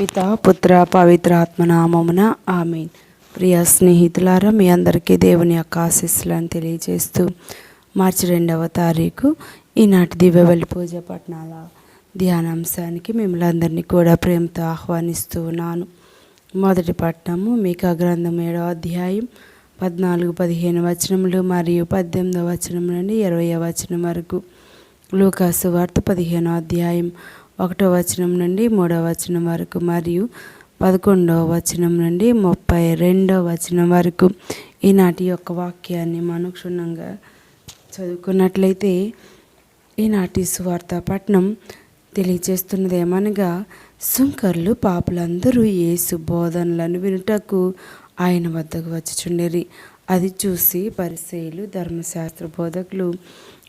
పిత పుత్ర పవిత్ర ఆత్మనామమున ఆమెన్. ప్రియ స్నేహితులారా మీ అందరికీ దేవుని యొక్క ఆశీస్సులను తెలియజేస్తూ మార్చి రెండవ తారీఖు ఈనాటి దివ్యవల్లి పూజ పట్టణాల ధ్యానాంశానికి మిమ్మల్ని అందరినీ కూడా ప్రేమతో ఆహ్వానిస్తూ ఉన్నాను. మొదటి పట్టణము మీకా గ్రంథం ఏడవ అధ్యాయం పద్నాలుగు పదిహేను వచనములు మరియు పద్దెనిమిదవ వచనం నుండి ఇరవై వచనం వరకు. లూకాసు వార్త పదిహేనో అధ్యాయం ఒకటో వచనం నుండి మూడో వచనం వరకు మరియు పదకొండవ వచనం నుండి ముప్పై రెండవ వచనం వరకు ఈనాటి యొక్క వాక్యాన్ని మనం క్షుణ్ణంగా చదువుకున్నట్లయితే ఈనాటి సువార్త పట్నం తెలియజేస్తున్నది ఏమనగా సుంకర్లు పాపులందరూ యేసు బోధనలను వినుటకు ఆయన వద్దకు వచ్చిచుండేరి. అది చూసి పరిశైలు ధర్మశాస్త్ర బోధకులు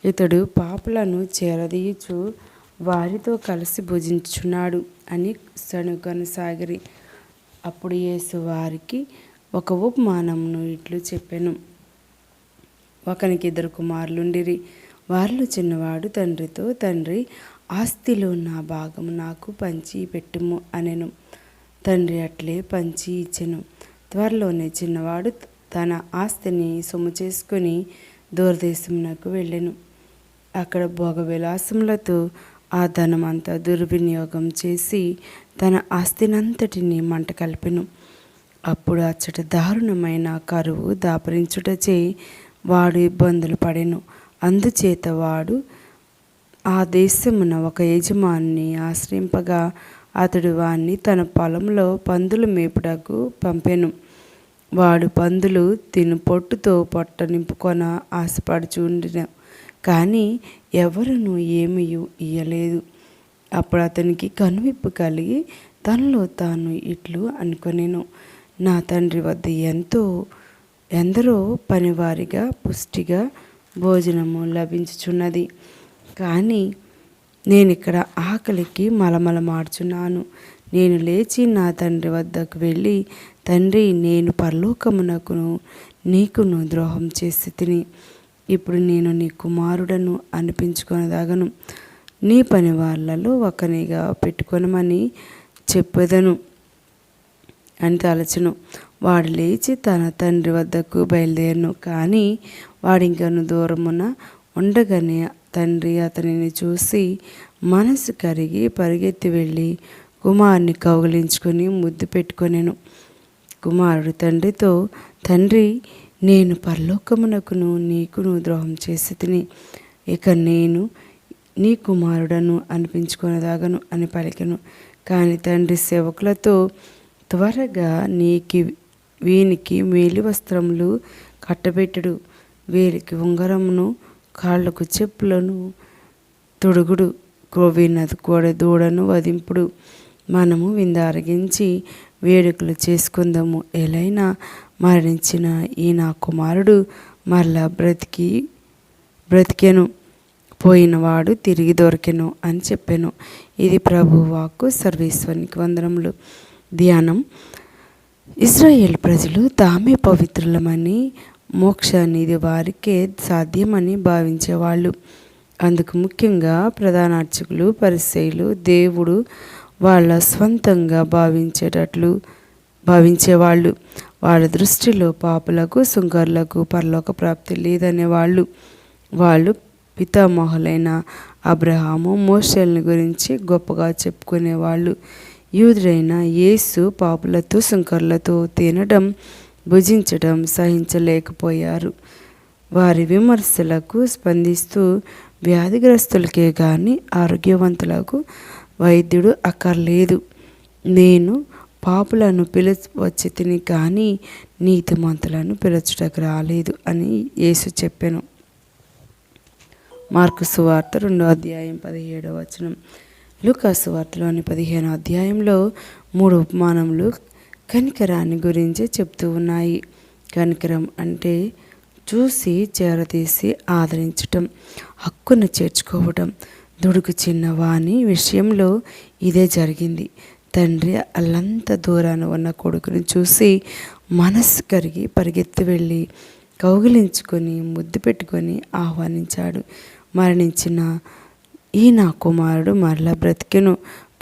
ఇతడు పాపులను చేరదీయుచు వారితో కలిసి భుజించుచున్నాడు అని సణుకొనసాగిరి. అప్పుడు యేసు వారికి ఒక ఉపమానమును ఇట్లు చెప్పాను. ఒకనికి ఇద్దరు కుమారులుండిరి. వారిలో చిన్నవాడు తండ్రితో తండ్రి ఆస్తిలో నా భాగం నాకు పంచి పెట్టుము అనెను. తండ్రి అట్లే పంచి ఇచ్చెను. త్వరలోనే చిన్నవాడు తన ఆస్తిని సొమ్ము చేసుకొని దూరదేశమునకు వెళ్ళెను. అక్కడ భోగ విలాసములతో ఆ ధనమంతా దుర్వినియోగం చేసి తన ఆస్తినంతటిని మంట కలిపెను. అప్పుడు అచ్చట దారుణమైన కరువు దాపరించుటచే వాడు ఇబ్బందులు పడెను. అందుచేత వాడు ఆ దేశమున ఒక యజమాని ఆశ్రయింపగా అతడు వాణ్ణి తన పొలంలో పందులు మేపుటకు పంపెను. వాడు పందులు తిను పొట్టుతో పొట్ట నింపుకొన ఆశపడుచుండిన కానీ ఎవరును ఏమీ ఇయ్యలేదు. అప్పుడు అతనికి కనువిప్పు కలిగి తనలో తాను ఇట్లు అనుకొనేను. నా తండ్రి వద్ద ఎంతో ఎందరో పనివారిగా పుష్టిగా భోజనము లభించుచున్నది. కానీ నేను ఇక్కడ ఆకలికి మలమల మార్చున్నాను నేను లేచి నా తండ్రి వద్దకు వెళ్ళి తండ్రి నేను పరలోకమునకును నీకును ద్రోహం చేసి తిని ఇప్పుడు నేను నీ కుమారుడను అనిపించుకొనదాగను. నీ పని వాళ్ళలో ఒకనిగా పెట్టుకొనమని చెప్పదను అని తలచును. వాడు లేచి తన తండ్రి వద్దకు బయలుదేరను. కానీ వాడింకను దూరమున ఉండగానే తండ్రి అతనిని చూసి మనసు కరిగి పరిగెత్తి వెళ్ళి కుమారుని కౌగిలించుకొని ముద్దు పెట్టుకొనెను. కుమారుడు తండ్రితో తండ్రి నేను పరలోకమునకును నీకును ద్రోహం చేసి తిని ఇక నేను నీ కుమారుడను అనిపించుకొనదాగను అని పలికెను. కానీ తండ్రి సేవకులతో త్వరగా నీకి వీనికి మేలి వస్త్రములు కట్టబెట్టుడు. వీరికి ఉంగరమును కాళ్ళకు చెప్పులను తొడుగుడు. క్రోవినది కోడ దూడను వధింపుడు. మనము విందారగించి వేడుకలు చేసుకుందాము. ఎలైనా మరణించిన ఈ నా కుమారుడు మరలా బ్రతికి బ్రతికెను. పోయినవాడు తిరిగి దొరికెను అని చెప్పాను. ఇది ప్రభు వాక్కు సర్వేశ్వరునికి వందనములు. ధ్యానం. ఇస్రాయేల్ ప్రజలు తామే పవిత్రులమని మోక్షానిది వారికే సాధ్యమని భావించేవాళ్ళు. అందుకు ముఖ్యంగా ప్రధాన అర్చకులు పరిశైలు దేవుడు వాళ్ళ స్వంతంగా భావించేటట్లు భావించేవాళ్ళు. వాళ్ళ దృష్టిలో పాపులకు సుంకర్లకు పరలోక ప్రాప్తి లేదనేవాళ్ళు. వాళ్ళు పితామహులైన అబ్రహాము మోషల్ని గురించి గొప్పగా చెప్పుకునేవాళ్ళు. యూదుడైన యేసు పాపులతో సుంకర్లతో తినడం భుజించడం సహించలేకపోయారు. వారి విమర్శలకు స్పందిస్తూ వ్యాధిగ్రస్తులకే కానీ ఆరోగ్యవంతులకు వైద్యుడు అక్కర్లేదు. నేను పాపులను పిలిచి వచ్చి తిని కానీ నీతిమంతులను పిలుచుటకు రాలేదు అని యేసు చెప్పాను. మార్కు సువార్త రెండో అధ్యాయం పదిహేడవ వచనం. లూకాసు వార్తలోని పదిహేను అధ్యాయంలో మూడు ఉపమానములు కనికరాన్ని గురించి చెప్తూ ఉన్నాయి. కనికరం అంటే చూసి చేరదీసి ఆదరించటం హక్కును చేర్చుకోవటం దుడుకు చిన్నవాని విషయంలో ఇదే జరిగింది. తండ్రి అల్లంత దూరాన ఉన్న కొడుకుని చూసి మనస్సు కరిగి పరిగెత్తి వెళ్ళి కౌగిలించుకొని ముద్దు పెట్టుకొని ఆహ్వానించాడు. మరణించిన ఈ నా కుమారుడు మరలా బ్రతికెను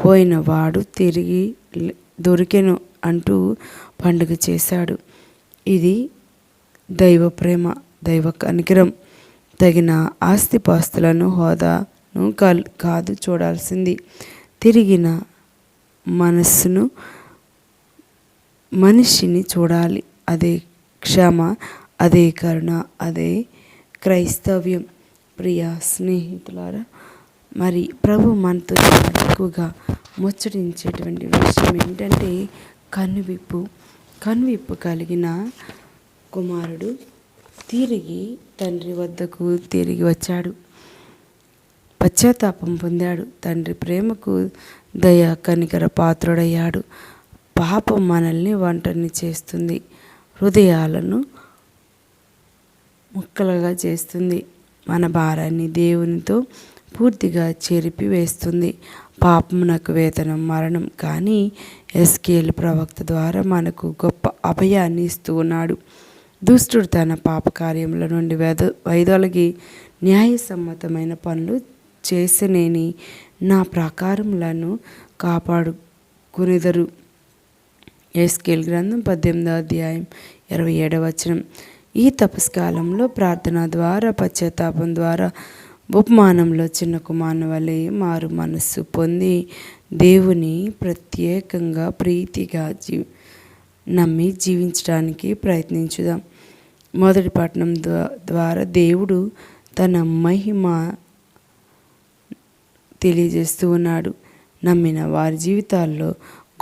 పోయిన వాడు తిరిగి దొరికెను అంటూ పండుగ చేశాడు. ఇది దైవ ప్రేమ దైవ కనికరం. తగిన ఆస్తిపాస్తులను హోదా కాదు చూడాల్సింది. తిరిగిన మనస్సును మనిషిని చూడాలి. అదే క్షమ అదే కరుణ అదే క్రైస్తవ్యం. ప్రియ స్నేహితులారా మరి ప్రభు మనతో ఎక్కువగా ముచ్చటించేటువంటి విషయం ఏంటంటే కనువిప్పు. కనువిప్పు కలిగిన కుమారుడు తిరిగి తండ్రి వద్దకు తిరిగి వచ్చాడు. పశ్చాత్తాపం పొందాడు. తండ్రి ప్రేమకు దయ కనికర పాత్రుడయ్యాడు. పాపం మనల్ని వంటని చేస్తుంది. హృదయాలను ముక్కలుగా చేస్తుంది. మన భారాన్ని దేవునితో పూర్తిగా చెరిపి వేస్తుంది. పాపమునకు వేతనం మరణం. కానీ ఎస్కేల్ ప్రవక్త ద్వారా మనకు గొప్ప అభయాన్ని ఇస్తూ ఉన్నాడు. దుష్టుడు తన పాప కార్యముల నుండి వెద వైదొలగి న్యాయసమ్మతమైన పనులు చేసినేని. నా ప్రాకారములను కాపాడుకునేదరు. ఎస్కేల్ గ్రంథం పద్దెనిమిదో అధ్యాయం ఇరవై ఏడవ వచనం. ఈ తపస్కాలంలో ప్రార్థన ద్వారా పశ్చాత్తాపం ద్వారా ఉపమానంలో చిన్న కుమారుని వలె మారు మనస్సు పొంది దేవుని ప్రత్యేకంగా ప్రీతిగా జీ నమ్మి జీవించడానికి ప్రయత్నించుదాం. మొదటి పట్టణం ద్వారా దేవుడు తన మహిమ తెలియజేస్తూ ఉన్నాడు. నమ్మిన వారి జీవితాల్లో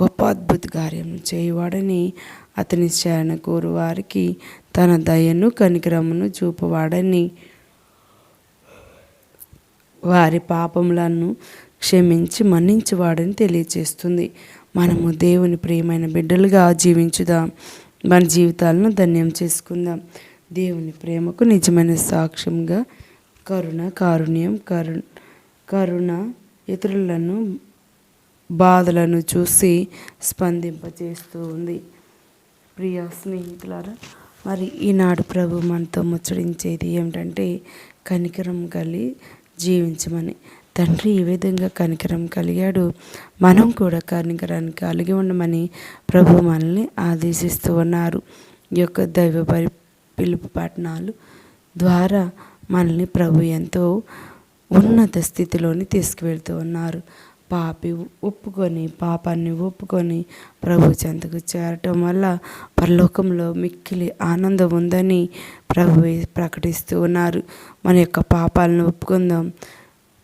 గొప్ప అద్భుత కార్యం చేయవాడని అతని శరణ కోరు వారికి తన దయను కనికరమును చూపవాడని వారి పాపములను క్షమించి మన్నించేవాడని తెలియజేస్తుంది. మనము దేవుని ప్రియమైన బిడ్డలుగా జీవించుదాం. మన జీవితాలను ధన్యం చేసుకుందాం. దేవుని ప్రేమకు నిజమైన సాక్ష్యంగా కరుణ కారుణ్యం కరుణ కరుణ ఇతరులను బాధలను చూసి స్పందింపజేస్తూ ఉంది. ప్రియ స్నేహితులారా మరి ఈనాడు ప్రభు మనతో ముచ్చడించేది ఏమిటంటే కనికరం కలిగి జీవించమని. తండ్రి ఈ విధంగా కనికరం కలిగాడు. మనం కూడా కనికరాన్ని కలిగి ఉండమని ప్రభు మనల్ని ఆదేశిస్తూ ఉన్నారు. ఈ యొక్క దైవ పరి పిలుపు పట్టణాలు ద్వారా మనల్ని ప్రభు ఎంతో ఉన్నత స్థితిలోని తీసుకువెళ్తూ ఉన్నారు. పాపి ఒప్పుకొని పాపాన్ని ఒప్పుకొని ప్రభు చెంతకు చేరటం వల్ల పరలోకంలో మిక్కిలి ఆనందం ఉందని ప్రభు ప్రకటిస్తూ ఉన్నారు. మన యొక్క పాపాలను ఒప్పుకుందాం.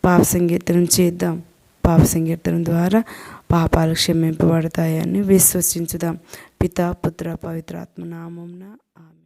పాప సంకీర్తనం చేద్దాం. పాప సంకీర్తనం ద్వారా పాపాలు క్షమింపబడతాయని విశ్వసించుదాం. పిత పుత్ర పవిత్రాత్మ నామంన ఆమె